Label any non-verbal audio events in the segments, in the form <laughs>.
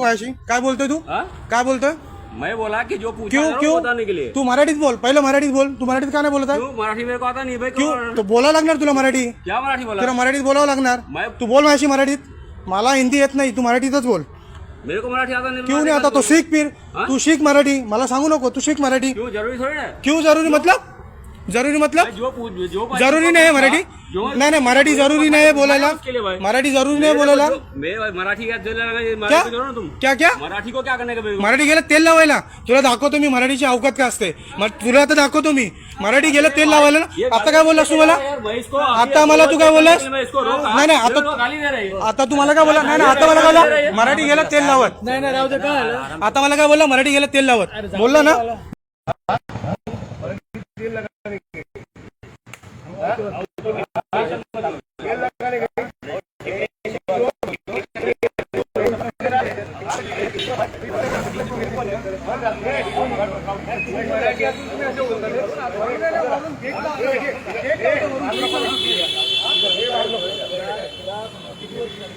माझ्याशी काय बोलतोय तू? हाँ? काय बोलतोय? मैं बोला कि जो पूछा क्यों क्यों? बताने के लिए। तू मराठीत बोल पहिलं मराठीत बोल. तू मराठीत का नाही बोलत आहे? क्यों? मराठी मेरे को आता नहीं भाई क्यों? क्यों? तो बोलावं लागणार तुला मराठी. क्या मराठी बोला तुला मराठीत बोलावं लागणार. मैं तू बोल माझ्याशी मराठीत. मला हिंदी येत नाही तू मराठीतच बोल. मेरे को मराठी आता नहीं क्यों नाही आता? तो फिर. हाँ? तू शिक मराठी. मला सांगू नको तू शिक मराठी. क्यों? जरूरी थोड़ी ना क्यों जरुरी? मतलब? जरुरी मतलब? जरुरी नाही आहे मराठी? नाही नाही मराठी जरुरी नाही आहे बोलायला. मराठी जरुरी नाही को बोलायला. मराठी क्या? क्या मराठी को क्या क्या? मराठी को क्या करने का मेरे को? मराठी गेलं तेल लावायला. तुला दाखवतो मी मराठीची अवकात काय असते. तुला आता दाखवतो मी. मराठी गेलं तेल लावायला आता काय बोललास तू मला? आता मला तू काय बोललास? नाही नाही आता आता तू मला काय बोला नाही आता मला काय बोला मराठी गेलं तेल लावत. नाही नाही आता मला काय बोलला? मराठी गेलं तेल लावत. बोलला ना?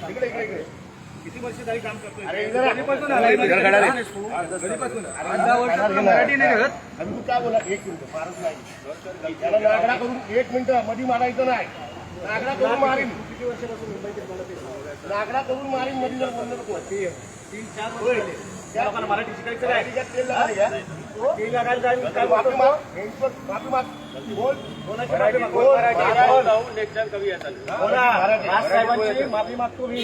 इकडे इकडे इकडे आणि तू काय बोला एक मिनिट नाही. त्याला नागडा करून एक मिनिटमध्ये मारायचं नाही. नागडा करून मारीन. नागडा करून मारीन मध्ये जर बोललं नको. होय. मराठी शिकायचं माफी माफी मागतो मी.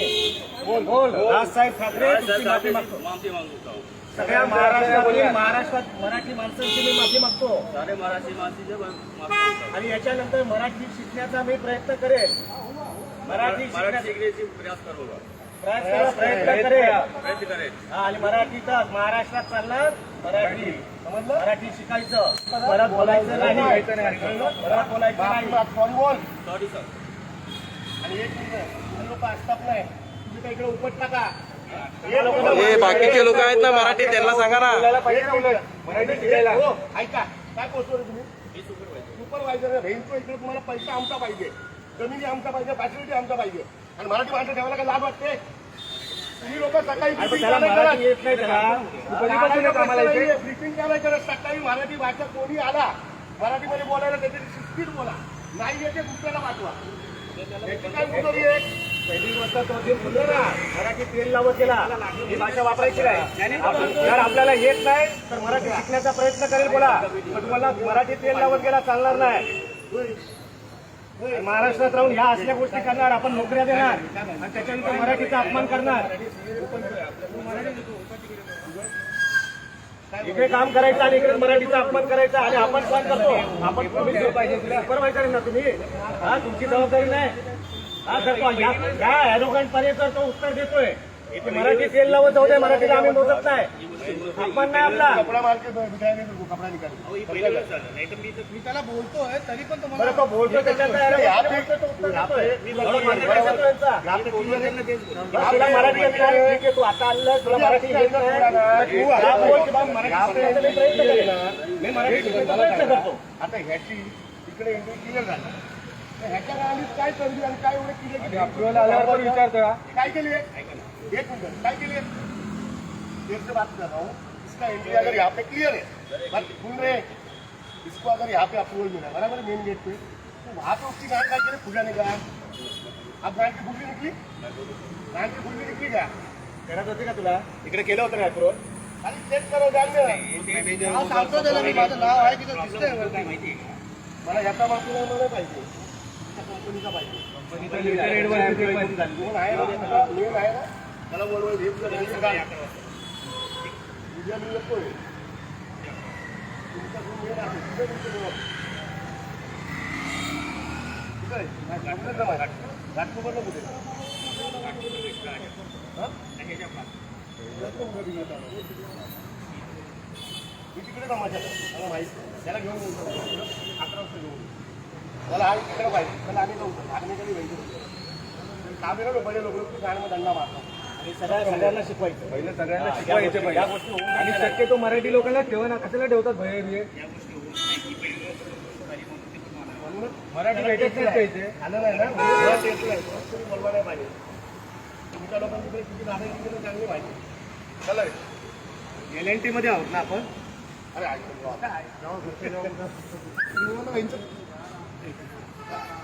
बोल. बोल. राजसाहेब ठाकरे माफी मागतो. माफी मांगता. सगळ्या महाराष्ट्रातील महाराष्ट्रात मराठी माणसांची मी माफी मागतो. सारे मराठी हूँ आणि याच्यानंतर मराठी शिकण्याचा मी प्रयत्न करेन. मराठी मराठी शिकण्याचा प्रयास करूंगा प्रयत्न प्रयत्न आणि मराठीतच महाराष्ट्रात चालणार मराठी. समजलं? मराठी शिकायचं. परत बोलायचं नाही. परत बोलायचं नाही. सॉरी बोल सॉरी सर आणि एक लोक असतात नाही तुम्ही इकडे उपट टाका हे बाकीचे लोक आहेत ना मराठी त्यांना सांगा ना. मराठी शिकायला. हो ऐका. काय पोहोचतो रे तुम्ही सुपरवायझर रेंजो इकडे तुम्हाला पैसा आमचा पाहिजे. जमिनी आमचा पाहिजे. फॅसिलिटी आमचा पाहिजे. आणि मराठी माणसं ठेवायला काय लाज वाटते? तुम्ही लोक सकाळी briefing का नाही करत? ब्रिफिंग का नाही करत सकाळी मराठी भाषा कोणी आला मराठीमध्ये बोलायला त्याची शिस्तीत बोला. नाही येते दुसऱ्याला पाठवा. याची काय आहे? मराठी तेल लावत गेला ही भाषा वापरायची नाही. आपण- जर आपल्याला येत नाही तर मराठी शिकण्याचा प्रयत्न करेल बोला. पण तुम्हाला मराठी तेल लावत गेला चालणार नाही. महाराष्ट्रात राहून ह्या असल्या गोष्टी करणार आपण नोकऱ्या देणार आणि त्याच्यानंतर मराठीचा अपमान करणार. इकडे काम करायचं आणि इकडे मराठीचा अपमान करायचा आणि आपण सहन करतो. आपण सुपरवायझर ना तुम्ही? हा तुमची जबाबदारी नाही. हा सर या ॲरोगंट पर्यंत तो उत्तर देतोय. मराठी तेल लावत जाऊ दे मराठीला आम्ही मोजत नाही अपमान नाही आपला कपडा कपडा मी त्याला बोलतोय तरी पण तुम्हाला बरं तो बोलतो त्याच्यात काय आहे? या बोलतो तो उत्तर देतोय. बरोबर मान्य करतो यांचा. तुला मराठी येत नाही, ठीक आहे, तू आता आलेला तुला मराठी येत नाही. तू आता बोल की बा मराठी मी प्रयत्न करेन. मी मराठी प्रयत्न करतो आता ह्याची इकडे एंट्री क्लिअर झाली ह्याच्या काळात काय संधी आणि काय एवढे क्लिअर अप्रुव्हल आल्यावर विचारतो काय केली एक मिनिट काय केली एक से बात कर रहा हूँ। इसका एंट्री अगर यहाँ पे क्लियर है बात सुन रहे इसको अगर यहाँ पे अप्रूवल मिला बराबर मेन गेट पे तो वहाँ पे उसकी गांड काय फुलाने का अब गांड की फुलकी निकली? गांड की फुलकी निकली का करत होती का तुला। इकडे केलं होतं ना अप्रूवल आणि चेक करो जाण नाव सांगतो त्याला मी माझं नाव आहे तिथं दिसतंय मला याचा बाजूला मला पाहिजे त्या कंपनीचा पाहिजे आहे ना मी घाटकोपरला कुठे मी तिकडे जमा केलं. मला माहिती त्याला घेऊन अकरा वाजता घेऊन मला आणि तिकडे पाहिजे त्याला आम्ही जाऊ आग्नेकडे पाहिजे काम आहे ना बडे लोक लोक गाण्यामध्ये दंडा मारतात. सगळ्यांना शिकवायचं. पहिले सगळ्यांना शिकवायचे पाहिजे आणि शक्यतो मराठी लोकांना ठेवा ना कशाला ठेवतात भय बिये मराठी भेटत नाही पाहिजे आलं नाही ना? मुळात येत नाही. तुम्ही बोलवा नाही पाहिजे? तुमच्या लोकांची किती दादा चांगली पाहिजे चला. एल एन टी मध्ये आहोत ना आपण? अरे <laughs>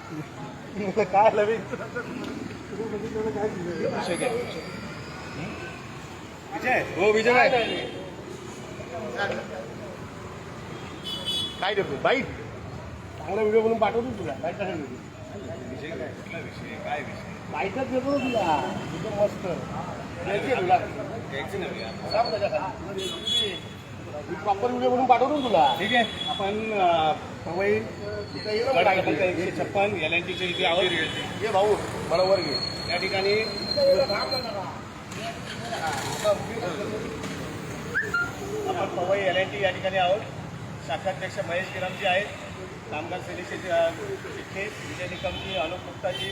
काय विजय हो विजय काय करतो चांगला व्हिडिओ बनवून पाठवतो तुला बाईट काय विषय काय विषय बाईटच देतो तुला मस्त द्यायची तुला द्यायची नव्हे मी प्रॉपर व्हिडिओ बनवून पाठवतो ना तुला. ठीक आहे. आपण पवई एकशे छप्पन एल एन टीचे इथे आहोत. ये भाऊ मला वर घे. या ठिकाणी. आपण पवई एल एन टी या ठिकाणी आहोत. शाखाध्यक्ष महेश गिरामजी आहेत. कामगार सेनेचे चिठ्ठे विजय निकमजी अनुप गुप्ताजी.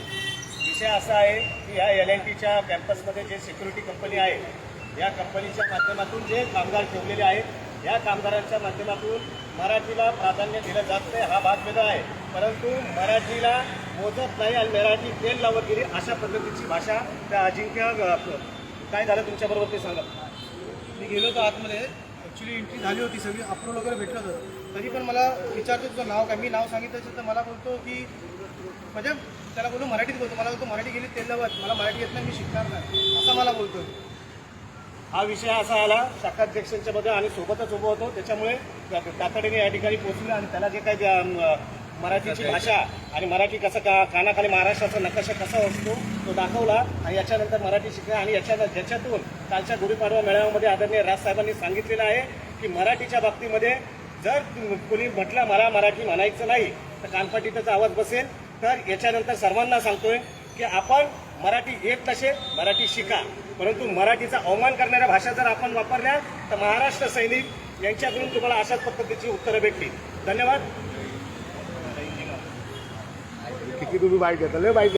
विषय असा आहे की या एल एन टीच्या कॅम्पसमध्ये जे सिक्युरिटी कंपनी आहे या कंपनीच्या माध्यमातून जे कामगार ठेवलेले आहेत या कामगारांच्या माध्यमातून मराठीला प्राधान्य दिलं जात नाही हा भाग वेगळा आहे. परंतु मराठीला मोजत नाही आणि मराठी तेल लावत गेली अशा पद्धतीची भाषा त्या अजिंक्य काय झालं तुमच्याबरोबर ते सांगा. मी गेलो होतो आतमध्ये. ॲक्च्युली एंट्री झाली होती सगळी अप्रूव्ह वगैरे भेटलं होतं. तरी पण मला विचारतो तुझं नाव काय? मी नाव सांगितलं तर मला बोलतो की म्हणजे त्याला बोलतो मराठीत बोलतो. मला बोलतो मराठी गेली तेल लावत मला मराठी येत नाही मी शिकणार नाही. असं मला बोलतो हा विषय असा आला शाखाध्यक्षांच्या मध्ये आणि सोबतच उभं होतो. त्याच्यामुळे तातडीने या ठिकाणी पोहोचले आणि त्याला जे काही मराठीची भाषा आणि मराठी कसं का कानाखाली महाराष्ट्राचा नकाशा कसा असतो तो दाखवला आणि याच्यानंतर मराठी शिकला आणि याच्या ज्याच्यातून कालच्या गुढीपाडवा मेळाव्यामध्ये आदरणीय राजसाहेबांनी सांगितलेलं आहे की मराठीच्या बाबतीमध्ये जर कोणी म्हटलं मला मराठी म्हणायचं नाही तर कानपाटीतच आवाज बसेल. तर याच्यानंतर सर्वांना सांगतोय की आपण मराठी येत नसेल मराठी शिका. परंतु मराठीचा अवमान करणाऱ्या भाषा जर आपण वापरल्या तर महाराष्ट्र सैनिक यांच्याकडून तुम्हाला अशाच पद्धतीची उत्तरं भेटतील. धन्यवाद. किती तुम्ही बाईक घेतलं? लय